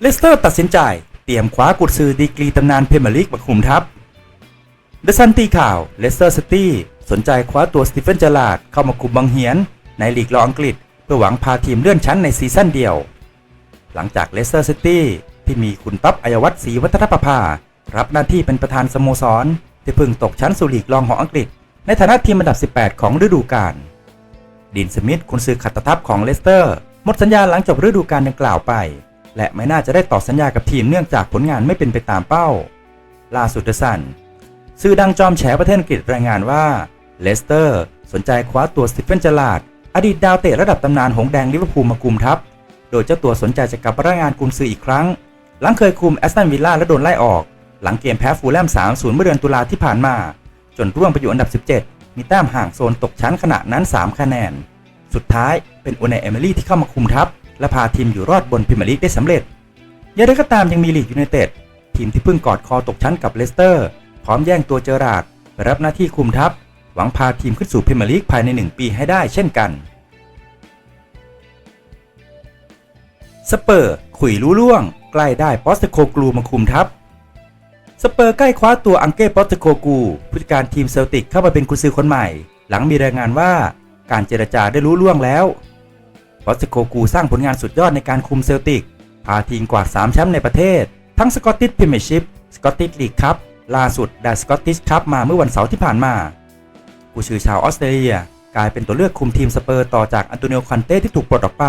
เลสเตอร์ตัดสินใจเตรียมคว้ากุดซือดีกรีตำนานเพรเมียร์ลีกมาคุมทัพเดซันตีข่าวเลสเตอร์ซิตี้สนใจคว้าตัวสตีเฟนเจอราดเข้ามาคุมบังเหียน ในลีกรองอังกฤษ เพื่อหวังพาทีมเลื่อนชั้นในซีซั่นเดียว หลังจากเลสเตอร์ซิตี้ที่มีคุณต๊บอัยวัฒน์ศรีวัฒนประภา รับหน้าที่เป็นประธานสโมสร ที่เพิ่งตกชั้นสู่ลีกรองของอังกฤษ ในฐานะทีมอันดับ 18 ของฤดูกาลดินสมิธคุณซื้อขัดตทัพของเลสเตอร์หมดสัญญาหลังจบฤดูกาลดังกล่าวไป และไม่น่าจะได้ต่อสัญญากับทีมเนื่องจากผลงานไม่เป็นไปตามเป้า ล่าสุดเดสันสื่อดังจอมแฉประเทศอังกฤษรายงานว่าเลสเตอร์สนใจคว้าตัวสตีเฟนเจอราดอดีตดาวเตะระดับตำนานหงแดงลิเวอร์พูลมากุมทัพ โดยเจ้าตัวสนใจจะกลับมารางงานกุมซืออีกครั้ง หลังเคยคุมแอสตันวิลล่าและโดนไล่ออก หลังเกมแพ้ฟูลแลม 3-0 เมื่อเดือนตุลาที่ผ่านมา จนร่วงไปอยู่อันดับ 17 มีแต้มห่างโซนตกชั้นขณะนั้น 3 คะแนน สุดท้ายเป็นโอเนเอมิลี่ที่เข้ามาคุมทัพ และพาทีมอยู่รอดบนพรีเมียร์ลีกได้สำเร็จย่างไรก็ตามยังมีลีกยูไนเต็ดทีมที่เพิ่งกอดคอตกชั้นกับเลสเตอร์ พร้อมแย่งตัวเจอราร์ดไปรับหน้าที่คุมทัพ หวังพาทีมขึ้นสู่พรีเมียร์ลีกภายใน 1 ปีให้ได้เช่นกันสเปอร์ขุยรู้ล่วง ใกล้ได้ปอสเตโคกลูมาคุมทัพสเปอร์ใกล้คว้าตัวอังเก้ปอสเตโคกูผู้จัดการทีมเซลติกเข้ามาเป็นกุญซือคนใหม่ หลังมีรายงานว่าการเจรจาได้รู้ล่วงแล้ว ปอสโคกูสร้างผลงานสุดยอดในการคุมเซลติก พาทีมกวาด3แชมป์ในประเทศ ทั้งสกอตติชพรีเมียร์ชิพสกอตติชลีกคัพล่าสุดได้สกอตติชคัพมาเมื่อวันเสาร์ที่ผ่านมากุญซือชาวออสเตรเลีย กลายเป็นตัวเลือกคุมทีมสเปอร์ต่อจากอันโตนิโอคอนเต้ที่ถูกปลดออกไป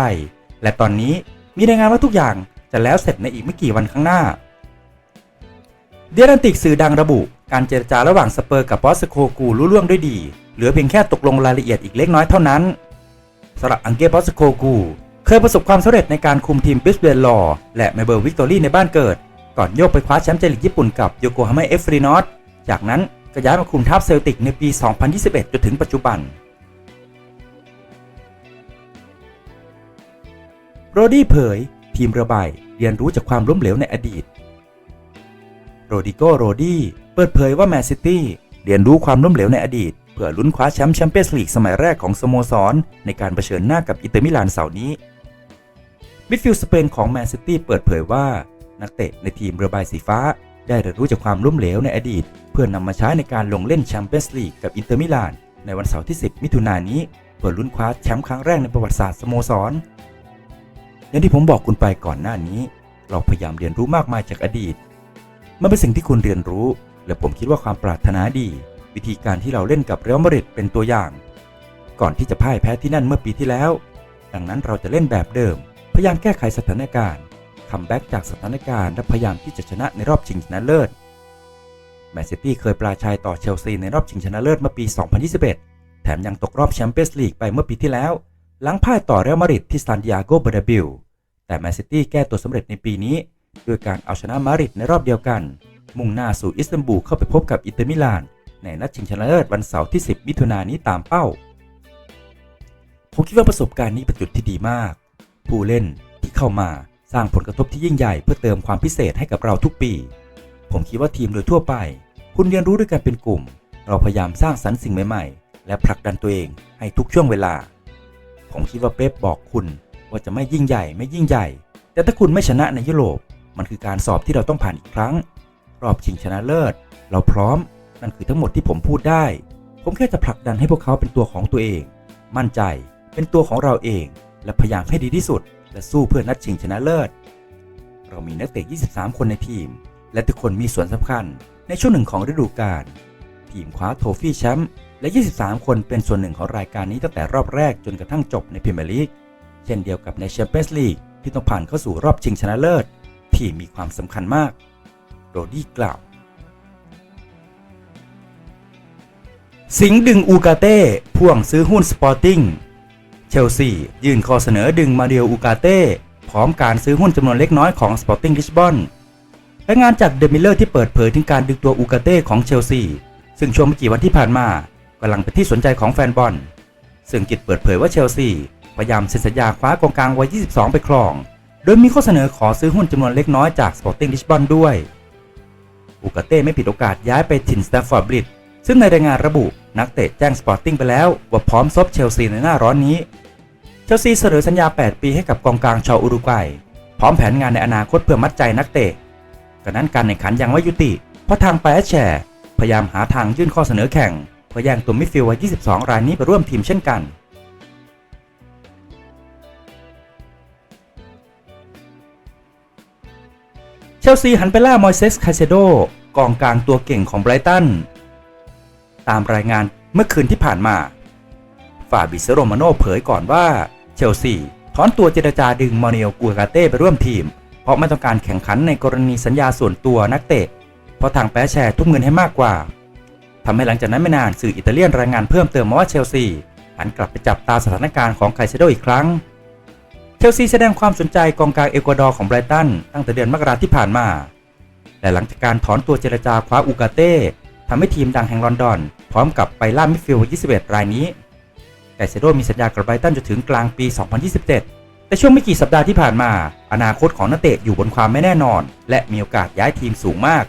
และตอนนี้มีรายงานว่าทุกอย่างจะแล้วเสร็จในอีกไม่กี่วันข้างหน้า เดียรันติกสื่อดังระบุ การเจรจาระหว่างสเปอร์กับบอสโคกูรู้ล่วงด้วยดี เหลือเพียงแค่ตกลงรายละเอียดอีกเล็กน้อยเท่านั้น สำหรับอังเกบอสโคกูเคยประสบความสำเร็จในการคุมทีมบิสเบนลอและเมเบอร์วิกตอรี่ในบ้านเกิด ก่อนโยกไปคว้าแชมป์เจลีกญี่ปุ่นกับโยโกฮาม่าเอฟรีนอตจากนั้นก็ย้ายมาคุมทัพเซลติกในปี 2021 จนถึงปัจจุบัน โรดี้เผย ทีมเระบายเรียนรู้จากความล้มเหลวในอดีต โรดิโกโรดี้เปิดเผยว่าแมนซิตี้เรียนรู้ความล้มเหลวในอดีต พื่อลุ้นคว้าแชมป์แชมเปี้ยนส์ลีกสมัยแรกของสโมสร ในการเผชิญหน้ากับอินเตอร์มิลานเสาร์นี้มิดฟิลด์สเปนของแมนซิตี้เปิดเผยว่า นักเตะในทีมเรือใบสีฟ้า ได้เรียนรู้จากความล้มเหลวในอดีต เพื่อนำมาใช้ในการลงเล่นแชมเปี้ยนส์ลีกกับอินเตอร์มิลานในวันเสาร์ที่ 10 มิถุนายนนี้เพื่อลุ้นคว้าแชมป์ครั้งแรกในประวัติศาสตร์สโมสรอย่างที่ผมบอกคุณไปก่อนหน้านี้ เราพยายามเรียนรู้มากมายจากอดีต มันเป็นสิ่งที่คุณเรียนรู้ และผมคิดว่าความปรารถนาดี วิธีการที่เราเล่นกับเรอัลมาดริดเป็นตัวอย่าง ก่อนที่จะพ่ายแพ้ที่นั่นเมื่อปีที่แล้ว ดังนั้นเราจะเล่นแบบเดิม พยายามแก้ไขสถานการณ์คัมแบ็กจากสถานการณ์และพยายามที่จะชนะในรอบชิงชนะเลิศแมนซิตี้เคยปราชัยต่อเชลซีในรอบชิงชนะเลิศเมื่อปี 2021 แถมยังตกรอบแชมเปี้ยนส์ลีกไปเมื่อปีที่แล้ว หลังพ่ายต่อเรอัลมาดริดที่ซานดิเอโกเบร์บิลแต่แมนซิตี้แก้ตัวสำเร็จในปีนี้ด้วยการเอาชนะมาดริดในรอบเดียวกัน มุ่งหน้าสู่อิสตันบูลเข้าไปพบกับอินเตอร์มิลาน ในนัดชิงชนะเลิศวันเสาร์ที่ 10 มิถุนายนนี้ตามเป้า ผมคิดว่าประสบการณ์นี้เป็นจุดที่ดีมาก ผู้เล่นที่เข้ามาสร้างผลกระทบที่ยิ่งใหญ่เพื่อเติมความพิเศษให้กับเราทุกปี ผมคิดว่าทีมโดยทั่วไป คุณเรียนรู้ด้วยกันเป็นกลุ่ม เราพยายามสร้างสรรค์สิ่งใหม่ๆ และผลักดันตัวเองให้ทุกช่วงเวลา ผมคิดว่าเป๊ปบอกคุณว่าจะไม่ยิ่งใหญ่ไม่ยิ่งใหญ่ แต่ถ้าคุณไม่ชนะในยุโรป มันคือการสอบที่เราต้องผ่านอีกครั้ง รอบชิงชนะเลิศ เราพร้อม นั่นคือทั้งหมดที่ผมพูดได้ ผมแค่จะผลักดันให้พวกเขาเป็นตัวของตัวเอง มั่นใจ เป็นตัวของเราเอง และพยายามให้ดีที่สุด และสู้เพื่อนัดชิงชนะเลิศ เรามีนักเตะ 23 คนในทีม และทุกคนมีส่วนสำคัญ ในช่วงหนึ่งของฤดูกาล ทีมคว้าโทฟี่แชมป์ และ 23 คนเป็นส่วนหนึ่งของรายการนี้ตั้งแต่รอบแรกจนกระทั่งจบในพรีเมียร์ลีก เช่นเดียวกับในแชมเปี้ยนส์ลีกที่ต้องผ่านเข้าสู่รอบชิงชนะเลิศ ที่มีความสำคัญมาก โรดี้กล่าว สิงห์ดึงอูกาเต้พ่วงซื้อหุ้นสปอร์ติ้งเชลซียื่นข้อเสนอดึงมาเดียวอูกาเต้พร้อมการซื้อหุ้นจำนวนเล็กน้อยของ Sporting Lisbon รายงานจากเดมิเลอร์ที่เปิดเผยถึงการดึงตัวอูกาเต้ของเชลซีซึ่งช่วงไม่กี่วันที่ผ่านมากำลังเป็นที่สนใจของแฟนบอล ซึ่งกิจเปิดเผยว่าเชลซีพยายามเซ็นสัญญาคว้ากองกลางวัย 22 ไปครอง โดยมีข้อเสนอขอซื้อหุ้นจำนวนเล็กน้อยจาก Sporting Lisbon ด้วยอูกาเต้ไม่ผิดโอกาสย้ายไปถิ่นสแตฟฟอร์ดบริด ซึ่งในรายงานระบุนักเตะแจ้งสปอร์ติ้งไปแล้วว่าพร้อมซบเชลซีในหน้าร้อนนี้ เชลซีเสนอสัญญา 8 ปีให้กับกองกลางชาวอุรุกวัยพร้อมแผนงานในอนาคตเพื่อมัดใจนักเตะกระนั้นการแข่งขันยังไม่ยุติ เพราะทางแปแชร์พยายามหาทางยื่นข้อเสนอแข่งเพื่อแย่งตัวมิดฟิลด์วัย 22 รายนี้ไปร่วมทีมเช่นกันเชลซีหันไปล่ามอยเซสคาเซโดกองกลางตัวเก่งของไบรตัน ตามรายงานเมื่อคืนที่ผ่านมาฟาบิเซโรมาโนเผยก่อนว่าเชลซีถอนตัวเจรจาดึงมอร์เนลกัวกาเต้ไปร่วมทีม เพราะไม่ต้องการแข่งขันในกรณีสัญญาส่วนตัวนักเตะ เพราะทางแปแชร์ทุ่มเงินให้มากกว่าทำให้หลังจากนั้นไม่นานสื่ออิตาเลียนรายงานเพิ่มเติมมาว่าเชลซีหันกลับไปจับตาสถานการณ์ของไคเซโดอีกครั้งเชลซีแสดงความสนใจกองกลางเอกวาดอร์ของไบรตันตั้งแต่เดือนมกราที่ผ่านมา แต่หลังจากการถอนตัวเจรจาคว้าอูกาเต้ ทำให้ทีมดังแห่งลอนดอน พร้อมกับไปล่ามิดฟิลด์21 รายนี้ไกเซโดมีสัญญากับไบรตันจนถึงกลางปี 2027 แต่ช่วงไม่กี่สัปดาห์ที่ผ่านมา อนาคตของนักเตะอยู่บนความไม่แน่นอน และมีโอกาสย้ายทีมสูงมาก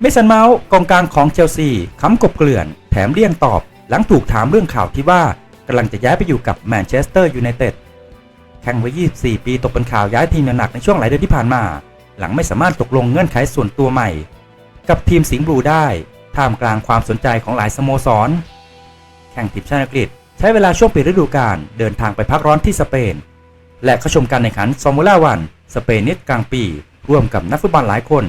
เมสันเมาส์กองกลางของเชลซีค้ำกบเกลื่อน แถมเลี่ยงตอบ หลังถูกถามเรื่องข่าวที่ว่ากำลังจะย้ายไปอยู่กับแมนเชสเตอร์ยูไนเต็ด แข่งไว้ 24 ปีตกเป็นข่าวย้ายทีมหนักในช่วงหลายเดือนที่ผ่านมา หลังไม่สามารถตกลงเงื่อนไขส่วนตัวใหม่ กับทีมสิงห์บลูได้ ท่ามกลางความสนใจของหลายสโมสร แข่งทีมชาติอังกฤษ ใช้เวลาช่วงปิดฤดูกาลเดินทางไปพักร้อนที่สเปน และเข้าชมการแข่งขันฟอร์มูล่าวันสเปนนิดกลางปี ร่วมกับนักฟุตบอลหลายคน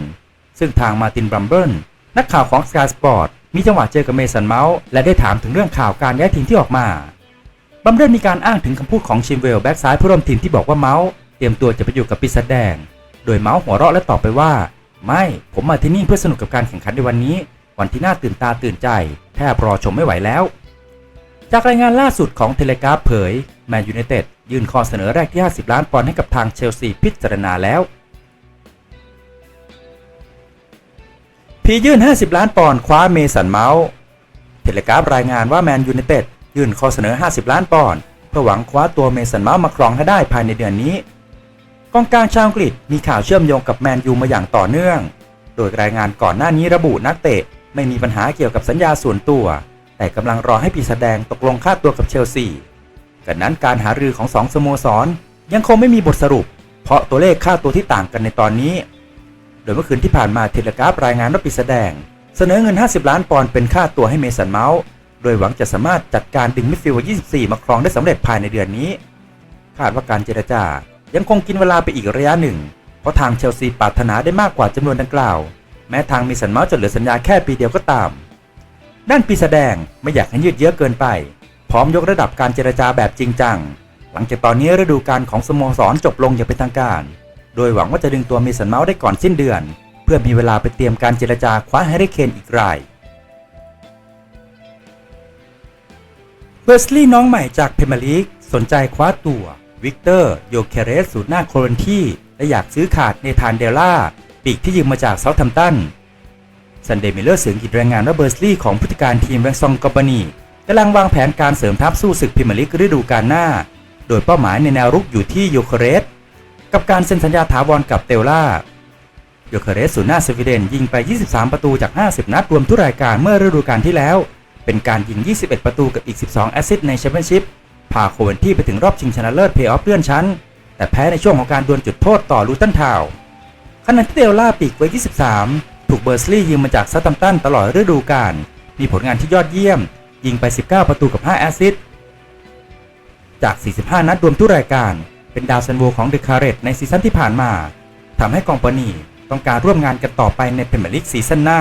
ซึ่งทางมาร์ตินบรัมเบิลนักข่าวของ Sky Sport มีจังหวะเจอกับเมสันเมาส์และได้ถามถึงเรื่องข่าวการย้ายทีมที่ออกมา บัมเบิลมีการอ้างถึงคำพูดของชิมเวลแบ็กซ้ายผู้ร่วมทีมที่บอกว่าเมาส์เตรียมตัวจะไปอยู่กับปีศาจแดง โดยเมาส์หัวเราะและตอบไปว่า ไม่ผมมาที่นี่เพื่อสนุกกับการแข่งขันในวันนี้ วันที่น่าตื่นตาตื่นใจ แทบรอชมไม่ไหวแล้ว จากรายงานล่าสุดของเทเลกราฟเผยแมนยูไนเต็ดยื่นข้อเสนอแรกที่ 50 ล้านปอนด์ให้กับทางเชลซีพิจารณาแล้วพียื่น 50 ล้านปอนด์คว้าเมสันเมาส์เทเลกราฟรายงานว่าแมนยูไนเต็ด ยื่นข้อเสนอ 50 ล้านปอนด์เพื่อหวังคว้าตัวเมสันเมาส์มาครองให้ได้ภายในเดือนนี้ กองกลางชาวอังกฤษมีข่าวเชื่อมโยงกับแมนยูมาอย่างต่อเนื่อง โดยรายงานก่อนหน้านี้ระบุนักเตะไม่มีปัญหาเกี่ยวกับสัญญาส่วนตัว แต่กำลังรอให้ปีศาจแดงตกลงค่าตัวกับเชลซีกันนั้นการหารือของสองสโมสรยังคงไม่มีบทสรุป เพราะตัวเลขค่าตัวที่ต่างกันในตอนนี้ โดยเมื่อคืนที่ผ่านมาเทเลกราฟรายงานว่าปีศาจแดง เสนอเงิน 50 ล้านปอนด์เป็นค่าตัวให้เมสันเมาส์ โดยหวังจะสามารถจัดการดึงมิดฟิลด์24 มาครองได้สำเร็จภายในเดือนนี้ คาดว่าการเจรจายังคงกินเวลาไปอีกระยะหนึ่ง เพราะทางเชลซีปรารถนาได้มากกว่าจำนวนดังกล่าว แม้ทางเมสันเมาส์จะเหลือสัญญาแค่ปีเดียวก็ตาม ด้านปีศาจแดงไม่อยากให้ยืดเยื้อเกินไป พร้อมยกระดับการเจรจาแบบจริงจัง หลังจากตอนนี้ฤดูกาลของสโมสรจบลงอย่างเป็นทางการ โดยหวังว่าจะดึงตัวเมสันเมาส์ได้ก่อนสิ้นเดือน เพื่อมีเวลาไปเตรียมการเจรจาคว้าแฮร์รี่เคนอีกราย เบอร์สลีย์น้องใหม่จากเพมียร์ลีกสนใจคว้าตัว วิกเตอร์ โยเคเรสสูตรหน้าโคลนที่ และอยากซื้อขาดเนธานเดล่า ปีกที่ยืมมาจากเซาท์แฮมตันซันเดย์มิลเลอร์เสืองกฤษรายงานว่าเบอร์สลีย์ของผู้จัดการทีมแวงซองกอบานีกำลังวางแผนการเสริมทัพสู้ศึกพรีเมียร์ลีกฤดูกาลหน้า โดยเป้าหมายในแนวรุกอยู่ที่โยเคเรส กับการเซ็นสัญญาถาวรกับเตลล่าโยเคเรสศูนหน้าสวีเดนยิงไป 23 ประตูจาก 50 นัดรวมทุกรายการเมื่อฤดูกาลที่แล้ว เป็นการยิง 21 ประตูกับอีก 12 แอสซิสต์ในแชมเปี้ยนชิพพาโคเวนที่ไปถึงรอบชิงชนะเลิศเพย์ออฟเลื่อนชั้น แต่แพ้ในช่วงของการดวลจุดโทษต่อลูตันทาวน์ขณะที่เดลล่าปีกไว้23ถูกเบอร์สลีย์ยืมมาจากซัตตัมตันตลอดฤดูกาลมีผลงานที่ยอดเยี่ยม ยิงไป 19 ประตูกับ 5 แอสซิสต์จาก 45 นัดรวมทุกรายการ เป็นดาวซันโวของเดคาเรตในซีซั่นที่ผ่านมาทำให้กองปนีต้องการร่วมงานกันต่อไปในพรีเมียร์ลีกซีซั่นหน้า